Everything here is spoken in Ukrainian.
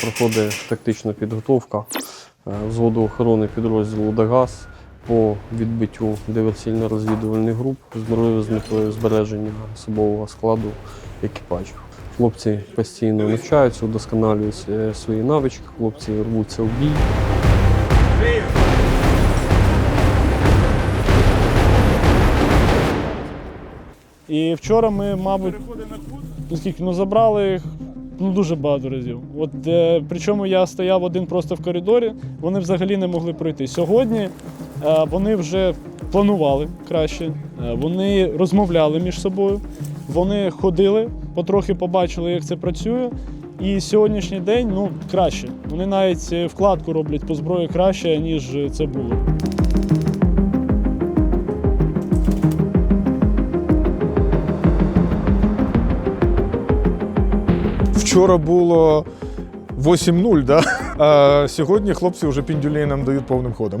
проходить тактична підготовка е, взводу охорони підрозділу Дагаз по відбиттю диверсійно-розвідувальних груп з метою- з метою збереження особового складу екіпажу. Хлопці постійно навчаються, удосконалюють е, свої навички, хлопці рвуться в бій. І вчора ми, мабуть, ну, скільки, ну, забрали їх ну, дуже багато разів. От, е, причому я стояв один просто в коридорі, вони взагалі не могли пройти. Сьогодні е, вони вже планували краще, е, вони розмовляли між собою, вони ходили, потрохи побачили, як це працює. І сьогоднішній день ну, краще. Вони навіть е, вкладку роблять по зброї краще, ніж це було. Вчора було 8-0, да? а сьогодні хлопці вже піндюлей нам дають повним ходом.